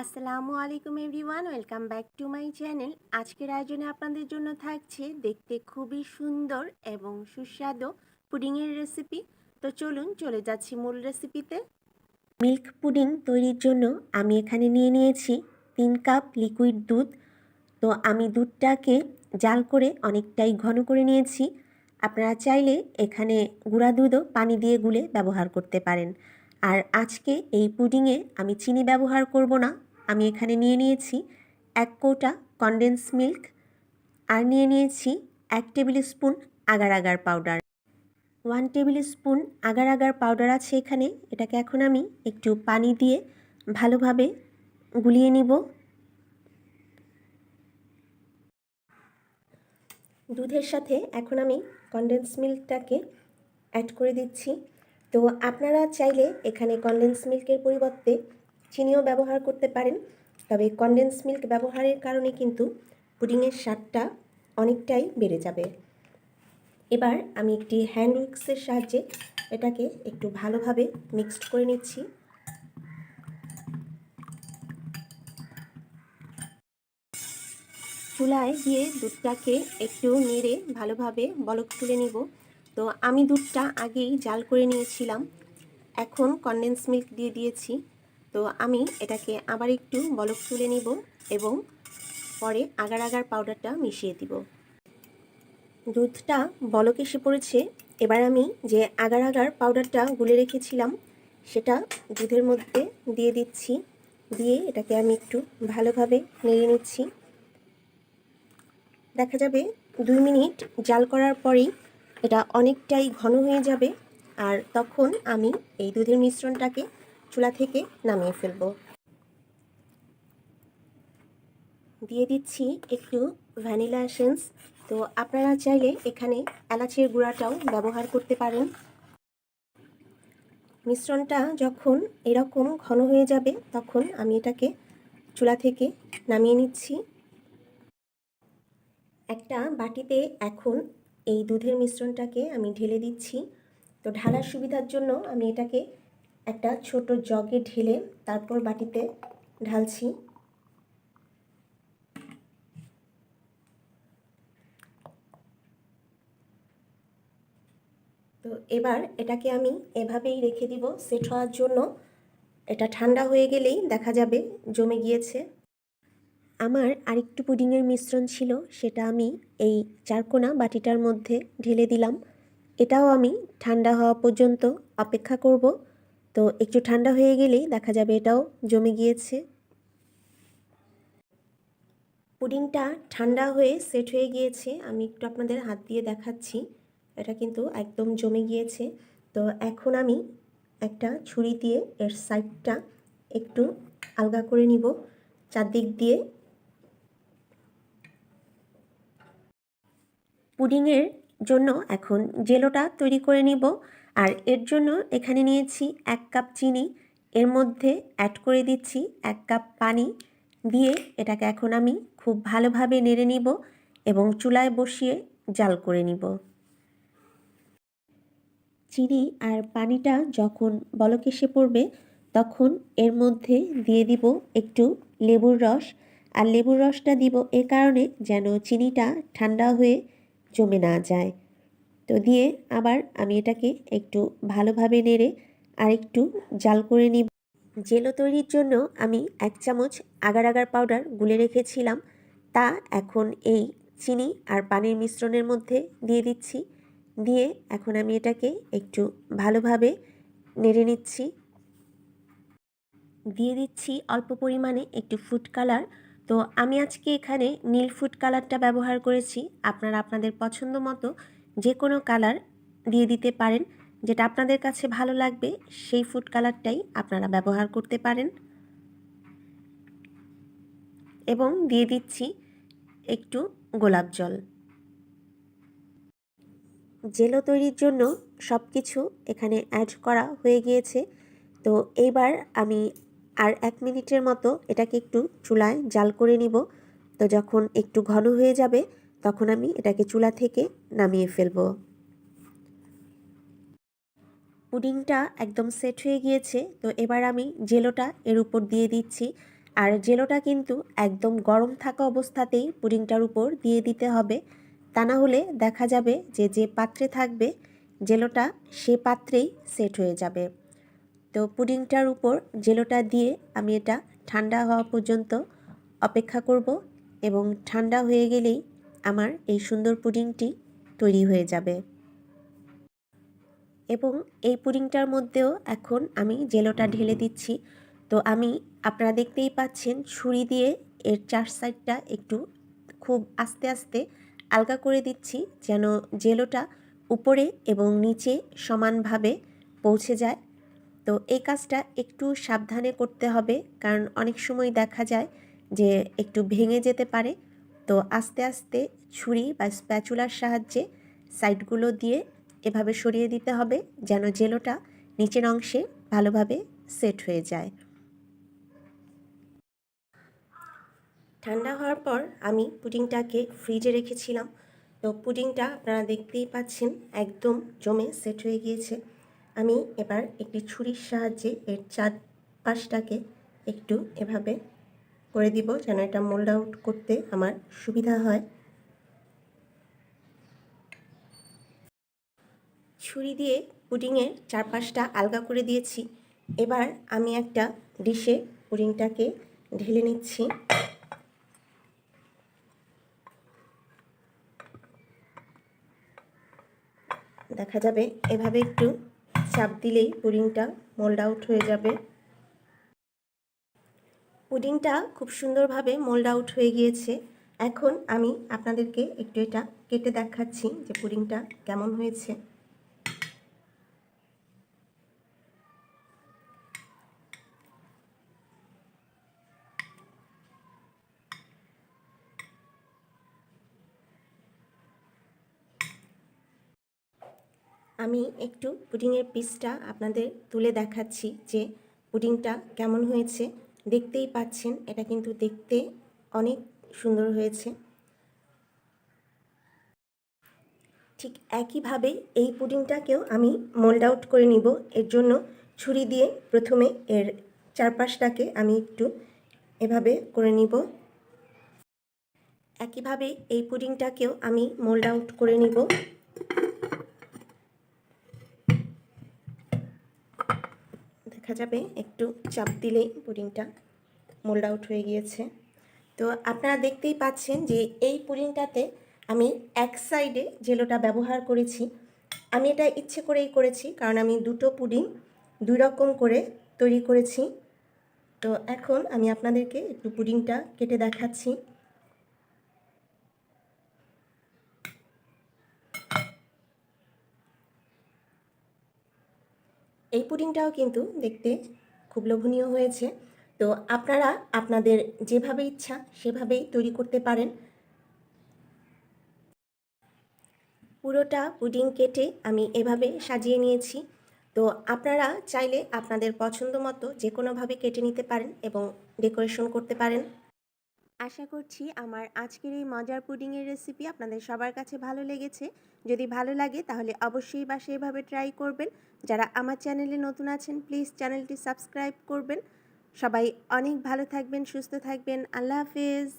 আসসালামু আলাইকুম everyone, welcome back to my channel. আজকের আয়োজনে আপনাদের জন্য থাকছে দেখতে খুবই সুন্দর এবং সুস্বাদু পুডিংয়ের রেসিপি তো চলুন চলে যাচ্ছি মূল রেসিপিতে মিল্ক পুডিং তৈরির জন্য আমি এখানে নিয়ে নিয়েছি তিন কাপ লিকুইড দুধ। তো আমি দুধটাকে জাল করে অনেকটাই ঘন করে নিয়েছি। আপনারা চাইলে এখানে গুঁড়া দুধও পানি দিয়ে গুলে ব্যবহার করতে পারেন। আর আজকে এই পুডিংয়ে আমি চিনি ব্যবহার করব না। আমি এখানে নিয়ে নিয়েছি এক কৌটা কনডেন্স মিল্ক আর নিয়ে নিয়েছি এক tablespoon agar agar powder one tablespoon agar agar powder আছে এখানে, এটাকে এখন আমি একটু পানি দিয়ে ভালোভাবে গুলিয়ে নিব। দুধের সাথে এখন আমি কনডেন্স মিল্কটাকে অ্যাড করে দিচ্ছি। তো আপনারা চাইলে এখানে কনডেন্স মিল্কের পরিবর্তে চিনিও ব্যবহার করতে পারেন, তবে কনডেন্স মিল্ক ব্যবহারের কারণে কিন্তু পুডিংয়ের স্বাদটা অনেকটাই বেড়ে যাবে। এবার আমি একটি হ্যান্ড উইক্সের সাহায্যে এটাকে একটু ভালোভাবে মিক্সড করে নিচ্ছি। চুলায় দিয়ে দুধটাকে একটু নেড়ে ভালোভাবে বলক তুলে নিব। তো আমি দুধটা আগেই জাল করে নিয়েছিলাম, এখন কনডেন্স মিল্ক দিয়ে দিয়েছি। তো আমি এটাকে আবার একটু বলক তুলে নিব এবং পরে আগার আগার পাউডারটা মিশিয়ে দিব। দুধটা বলক এসে পড়েছে। এবার আমি যে আগার আগার পাউডারটা গুলে রেখেছিলাম, সেটা দুধের মধ্যে দিয়ে দিচ্ছি। দিয়ে এটাকে আমি একটু ভালোভাবে নেড়ে নিচ্ছি। দেখা যাবে দুই মিনিট জাল করার পরেই এটা অনেকটাই ঘন হয়ে যাবে। আর তখন আমি এই দুধের মিশ্রণটাকে চুলা থেকে নামিয়ে ফেলব। দিয়ে দিচ্ছি একটু ভ্যানিলা এসেন্স। তো আপনারা চাইলে এখানে এলাচের গুঁড়াটাও ব্যবহার করতে পারেন। মিশ্রণটা যখন এরকম ঘন হয়ে যাবে, তখন আমি এটাকে চুলা থেকে নামিয়ে নিচ্ছি। একটা বাটিতে এখন এই দুধের মিশ্রণটাকে আমি ঢেলে দিচ্ছি। তো ঢালার সুবিধার জন্য আমি এটাকে একটা ছোট জগে ঢেলে তারপর বাটিতে ঢালছি। তো এবার এটাকে আমি এভাবেই রেখে দিব সেট হওয়ার জন্য। এটা ঠান্ডা হয়ে গেলেই দেখা যাবে জমে গিয়েছে। আমার আরেকটু পুডিংয়ের মিশ্রণ ছিল, সেটা আমি এই চারকোনা বাটিটার মধ্যে ঢেলে দিলাম। এটাও আমি ঠান্ডা হওয়া পর্যন্ত অপেক্ষা করব। তো একটু ঠান্ডা হয়ে গেলেই দেখা যাবে এটাও জমে গিয়েছে। পুডিংটা ঠান্ডা হয়ে সেট হয়ে গিয়েছে। আমি একটু আপনাদের হাত দিয়ে দেখাচ্ছি। এটা কিন্তু একদম জমে গিয়েছে। তো এখন আমি একটা ছুরি দিয়ে এর সাইডটা একটু আলগা করে নিব। চারদিক দিয়ে। পুডিংয়ের জন্য এখন জেলোটা তৈরি করে নিব। আর এর জন্য এখানে নিয়েছি এক কাপ চিনি। এর মধ্যে অ্যাড করে দিচ্ছি এক কাপ পানি। দিয়ে এটাকে এখন আমি খুব ভালোভাবে নেড়ে নিব এবং চুলায় বসিয়ে জাল করে নিব। চিনি আর পানিটা যখন বলক এসে পড়বে, তখন এর মধ্যে দিয়ে দিব একটু লেবুর রস। আর লেবুর রসটা দিব এ কারণে যেন চিনিটা ঠান্ডা হয়ে জমে না যায়। তো দিয়ে আবার আমি এটাকে একটু ভালোভাবে নেড়ে আর একটু জাল করে নিব। জেলো তৈরির জন্য আমি এক চামচ আগার আগার পাউডার গুলে রেখেছিলাম। তা এখন এই চিনি আর পানির মিশ্রণের মধ্যে দিয়ে দিচ্ছি। দিয়ে এখন আমি এটাকে একটু ভালোভাবে নেড়ে নিচ্ছি। দিয়ে দিচ্ছি অল্প পরিমাণে একটু ফুড কালার। তো আমি আজকে এখানে নীল ফুড কালারটা ব্যবহার করেছি। আপনারা আপনাদের পছন্দ মতো যে কোনো কালার দিয়ে দিতে পারেন। যেটা আপনাদের কাছে ভালো লাগবে, সেই ফুড কালারটাই আপনারা ব্যবহার করতে পারেন। এবং দিয়ে দিচ্ছি একটু গোলাপ জল। জেলো তৈরির জন্য সব কিছু এখানে অ্যাড করা হয়ে গিয়েছে। তো এইবার আমি আর এক মিনিটের মতো এটাকে একটু চুলায় জাল করে নিব। তো যখন একটু ঘন হয়ে যাবে তখন আমি এটাকে চুলা থেকে নামিয়ে ফেলব। পুডিংটা একদম সেট হয়ে গিয়েছে, তো এবার আমি জেলোটা এর উপর দিয়ে দিচ্ছি। আর জেলোটা কিন্তু একদম গরম থাকা অবস্থাতেই পুডিংটার উপর দিয়ে দিতে হবে। তা না হলে দেখা যাবে যে যে পাত্রে থাকবে, জেলোটা সে পাত্রেই সেট হয়ে যাবে। তো পুডিংটার উপর জেলোটা দিয়ে আমি এটা ঠান্ডা হওয়া পর্যন্ত অপেক্ষা করব এবং ঠান্ডা হয়ে গেলেই আমার এই সুন্দর পুডিংটি তৈরি হয়ে যাবে। এবং এই পুডিংটার মধ্যেও এখন আমি জেলোটা ঢেলে দিচ্ছি। তো আমি, আপনারা দেখতেই পাচ্ছেন, ছুরি দিয়ে এর চার সাইডটা একটু খুব আস্তে আস্তে আলগা করে দিচ্ছি, যেন জেলোটা উপরে এবং নিচে সমানভাবে পৌঁছে যায়। তো এই কাজটা একটু সাবধানে করতে হবে, কারণ অনেক সময় দেখা যায় যে একটু ভেঙে যেতে পারে। তো আস্তে আস্তে ছুরি বা স্প্যাচুলার সাহায্যে সাইডগুলো দিয়ে এভাবে সরিয়ে দিতে হবে যেন জেলোটা নিচের অংশে ভালোভাবে সেট হয়ে যায়। ঠান্ডা হওয়ার পর আমি পুডিংটাকে ফ্রিজে রেখেছিলাম। তো পুডিংটা আপনারা দেখতেই পাচ্ছেন একদম জমে সেট হয়ে গিয়েছে। আমি এবার একটি ছুরির সাহায্যে এর চার পাশটাকে একটু এভাবে করে দিব যেন এটা মোল্ড আউট করতে আমার সুবিধা হয়। ছুরি দিয়ে পুডিংয়ের চারপাশটা আলগা করে দিয়েছি। এবার আমি একটা ডিশে পুডিংটাকে ঢেলে নিচ্ছি। দেখা যাবে এভাবে একটু চাপ দিলেই পুডিংটা মোল্ড আউট হয়ে যাবে। পুডিংটা খুব সুন্দরভাবে মোল্ড আউট হয়ে গিয়েছে। এখন আমি আপনাদেরকে একটু এটা কেটে দেখাচ্ছি যে পুডিংটা কেমন হয়েছে। আমি একটু পুডিংয়ের পিসটা আপনাদের তুলে দেখাচ্ছি যে পুডিংটা কেমন হয়েছে। দেখতেই পাচ্ছেন, এটা কিন্তু দেখতে অনেক সুন্দর হয়েছে। ঠিক একইভাবে এই পুডিংটাকেও আমি মোল্ড আউট করে নিব। এর জন্য ছুরি দিয়ে প্রথমে এর চারপাশটাকে আমি একটু এভাবে করে নিব। একইভাবে এই পুডিংটাকেও আমি মোল্ড আউট করে নিব। দেখা যাবে। একটু চাপ দিলেই পুডিংটা মোল্ড আউট হয়ে গিয়েছে। তো আপনারা দেখতেই পাচ্ছেন যে এই পুডিংটাতে আমি এক সাইডে জেলোটা ব্যবহার করেছি। আমি এটা ইচ্ছে করেই করেছি, কারণ আমি দুটো পুডিং দুই রকম করে তৈরি করেছি। তো এখন আমি আপনাদেরকে একটু পুডিংটা কেটে দেখাচ্ছি। এই পুডিংটাও কিন্তু দেখতে খুব লোভনীয় হয়েছে। তো আপনারা আপনাদের যেভাবে ইচ্ছা সেভাবেই তৈরি করতে পারেন। পুরোটা পুডিং কেটে আমি এভাবে সাজিয়ে নিয়েছি। তো আপনারা চাইলে আপনাদের পছন্দ মতো যে কোনোভাবে কেটে নিতে পারেন এবং ডেকোরেশন করতে পারেন। আশা করছি আমার আজকের এই মজার পুডিংয়ের রেসিপি আপনাদের সবার কাছে ভালো লেগেছে। যদি ভালো লাগে তাহলে অবশ্যই বাসে এভাবে ট্রাই করবেন। যারা আমার চ্যানেলে নতুন আছেন প্লিজ চ্যানেলটি সাবস্ক্রাইব করবেন। সবাই অনেক ভালো থাকবেন, সুস্থ থাকবেন। আল্লাহ হাফেজ।